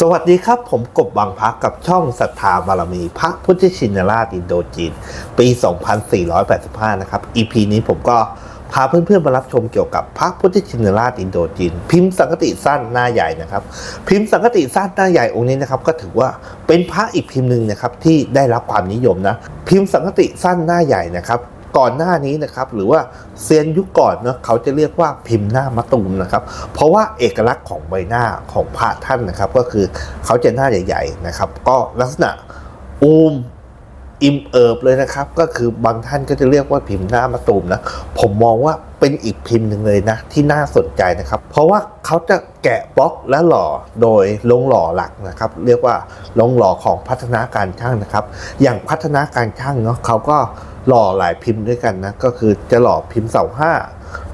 สวัสดีครับ ผมกบบางพักกับช่องศรัทธาบารมี พระพุทธชินราชอินโดจีน ปี 2485 นะครับ EP นี้ผมก็พาเพื่อนๆมารับชมเกี่ยวกับพระพุทธชินราชอินโดจีน พิมพ์สังกติสั้นหน้าใหญ่นะครับ พิมพ์สังกติสั้นหน้าใหญ่องค์นี้นะครับก็ถือว่าเป็นพระอีกพิมพ์หนึ่งนะครับที่ได้รับความนิยมนะ พิมพ์สังกติสั้นหน้าใหญ่นะครับ ก่อนหน้านี้นะครับหรือว่าเซียนยุคก่อนเนะเขาจะเรียกว่าพิมพ์หน้ามะตูมนะครับ เพราะว่าเอกลักษณ์ของใบหน้าของพระท่านนะครับ ก็คือเขาจะหน้าใหญ่ ๆนะครับ ก็ลักษณะอูมอิ่มเอิบเลยนะครับ ก็คือบางท่านก็จะเรียกว่าพิมพ์หน้ามะตูมนะผมมองว่าเป็นอีกพิมพ์หนึ่งเลยนะ ที่น่าสนใจนะครับ เพราะว่าเขาจะแกะบล็อกและหล่อโดยลงหล่อหลักนะครับ เรียกว่าลงหล่อของพัฒนาการช่างนะครับ อย่างพัฒนาการช่างเนาะเขาก็ หล่อหลายพิมพ์ด้วยกันนะ ก็คือจะหล่อพิมพ์เสาห้า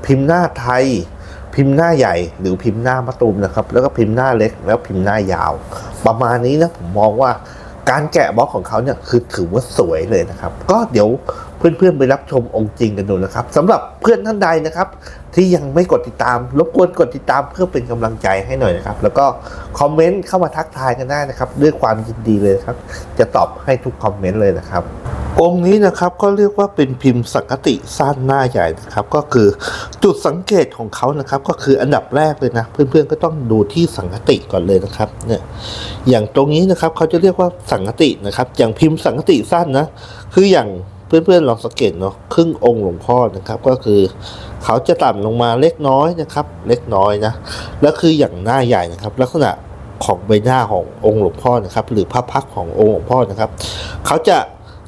พิมพ์หน้าไทย พิมพ์หน้าใหญ่ หรือพิมพ์หน้ามะตูมนะครับ แล้วก็พิมพ์หน้าเล็ก แล้วพิมพ์หน้ายาว ประมาณนี้นะผมมองว่าการแกะบล็อกของเขาเนี่ยคือถือว่าสวยเลยนะครับ ก็เดี๋ยวเพื่อนๆไปรับชมองค์จริงกันดูนะครับสำหรับเพื่อนท่านใดนะครับ ที่ยังไม่กดติดตาม รบกวนกดติดตามเพื่อเป็นกำลังใจให้หน่อยนะครับ แล้วก็คอมเมนต์เข้ามาทักทายกันได้นะครับ ด้วยความยินดีเลยครับ จะตอบให้ทุกคอมเมนต์เลยนะครับ องค์นี้นะครับก็เรียกว่าเป็นพิมพ์สังกติสั้นหน้าใหญ่นะครับ ก็คือจุดสังเกตของเขานะครับ ก็คืออันดับแรกเลยนะ เพื่อนๆก็ต้องดูที่สังกติก่อนเลยนะครับเนี่ยอย่างตรงนี้นะครับเขาจะเรียกว่าสังกตินะครับ อย่างพิมพ์สังกติสั้นนะคืออย่างเพื่อนๆลองสังเกตเนาะครึ่งองค์หลวงพ่อนะครับ ก็คือเขาจะต่ำลงมาเล็กน้อยนะครับ เล็กน้อยนะแล้วคืออย่างหน้าใหญ่นะครับ ลักษณะของใบหน้าขององค์หลวงพ่อนะครับ หรือพระพักขององค์หลวงพ่อนะครับเขาจะ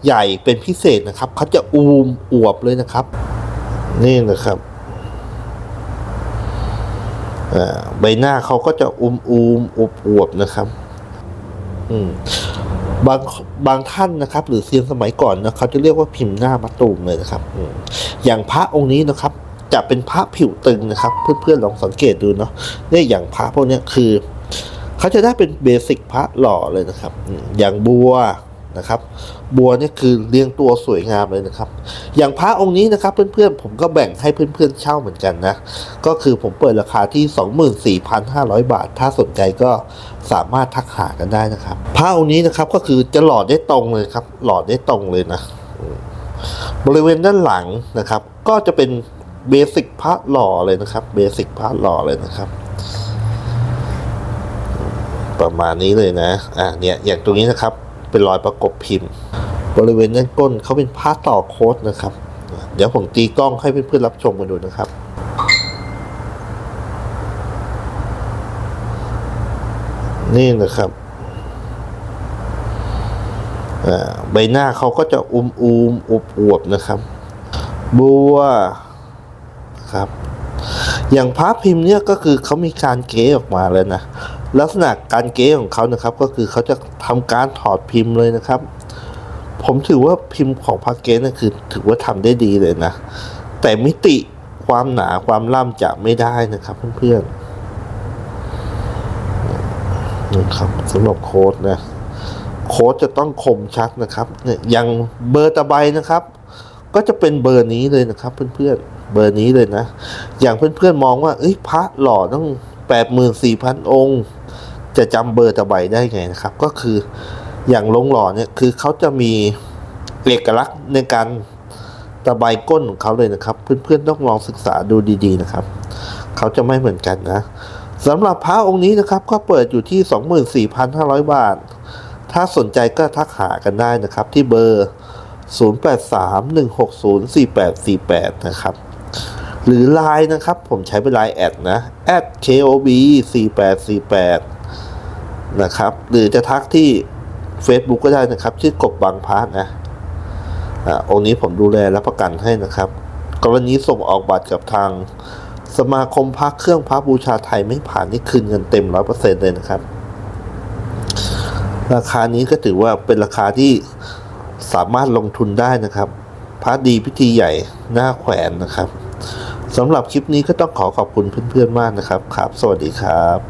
ใหญ่เป็นพิเศษนะครับเขาจะอูมอวบเลยนะครับ นี่นะครับใบหน้าเขาก็จะอูมอูมอวบอวบนะครับ อืมบางบางท่านนะครับ หรือเซียนสมัยก่อนนะเขาจะเรียกว่าพิมพ์หน้ามะตูมเลยนะครับออย่างพระองค์นี้นะครับ จะเป็นพระผิวตึงนะครับ เพื่อนๆลองสังเกตดูเนาะเนี่ยอย่างพระพวกนี้คือ เขาจะได้เป็นเบสิกพระหล่อเลยนะครับ อย่างบัว นะครับ บัวเนี่ยคือเรียงตัวสวยงามเลยนะครับ อย่างพระองค์นี้นะครับ เพื่อนๆผมก็แบ่งให้เพื่อนๆเช่าเหมือนกันนะ ก็คือผมเปิดราคาที่ 24,500 บาท ถ้าสนใจก็สามารถทักหากันได้นะครับผ้าองค์นี้นะครับก็คือจะหลอดได้ตรงเลยครับ หลอดได้ตรงเลยนะ บริเวณด้านหลังนะครับ ก็จะเป็นเบสิกพระหล่อเลยนะครับเบสิกพระหล่อเลยนะครับประมาณนี้เลยนะ อ่าเนี่ย อย่างตรงนี้นะครับ เป็นรอยประกบพิมพ์ บริเวณด้านก้นเขาเป็นผ้าต่อโค้ดนะครับ เดี๋ยวผมตีกล้องให้เพื่อนๆรับชมกันดูนะครับนี่นะครับใบหน้าเขาก็จะอุมอูมอวบอวบนะครับ บัวครับ อย่างพระพิมพ์เนี่ยก็คือเขามีการเก๊ออกมาเลยนะ ลักษณะการเก๊ของเขานะครับก็คือเขาจะทำการถอดพิมพ์เลยนะครับ ผมถือว่าพิมพ์ของพระเก๊เนี่ยคือถือว่าทำได้ดีเลยนะ แต่มิติความหนาความล่ำจะไม่ได้นะครับเพื่อนๆนะครับสำหรับโค้ดนะโค้ดจะต้องคมชัดนะครับเนี่ยอย่างเบอร์ตะไบนะครับ ก็จะเป็นเบอร์นี้เลยนะครับ เพื่อนๆเบอร์นี้เลยนะ อย่างเพื่อนๆมองว่าเอ้ยพระหล่อต้องแปดหมื่นสี่พันองค์ จะจำเบอร์ตะไบได้ไงนะครับ ก็คืออย่างลงหล่อเนี่ยคือเขาจะมีเอกลักษณ์ในการตะไบก้นของเขาเลยนะครับ เพื่อนๆต้องลองศึกษาดูดีๆนะครับ เขาจะไม่เหมือนกันนะสำหรับพระองค์นี้นะครับ ก็เปิดอยู่ที่ 24,500 บาท ถ้าสนใจก็ทักหากันได้นะครับ ที่เบอร์ 0831604848 นะครับหรือ Line นะครับ ผมใช้เป็น Line แอดนะ @kob 4848 นะครับ หรือจะทักที่ Facebook ก็ได้นะครับ ชื่อกบบางพาร์ทนะอ่าองค์นี้ผมดูแลรับประกันให้นะครับ กรณีส่งออกบัตรกับทางสมาคมพักเครื่องพระบูชาไทยไม่ผ่านนี่คืนเงินเต็มร้อยเปอร์เซ็นเลยนะครับ ราคานี้ก็ถือว่าเป็นราคาที่สามารถลงทุนได้นะครับพระดีพิธีใหญ่หน้าแขวนนะครับสำหรับคลิปนี้ก็ต้องขอขอบคุณเพื่อนๆมากนะครับครับ สวัสดีครับ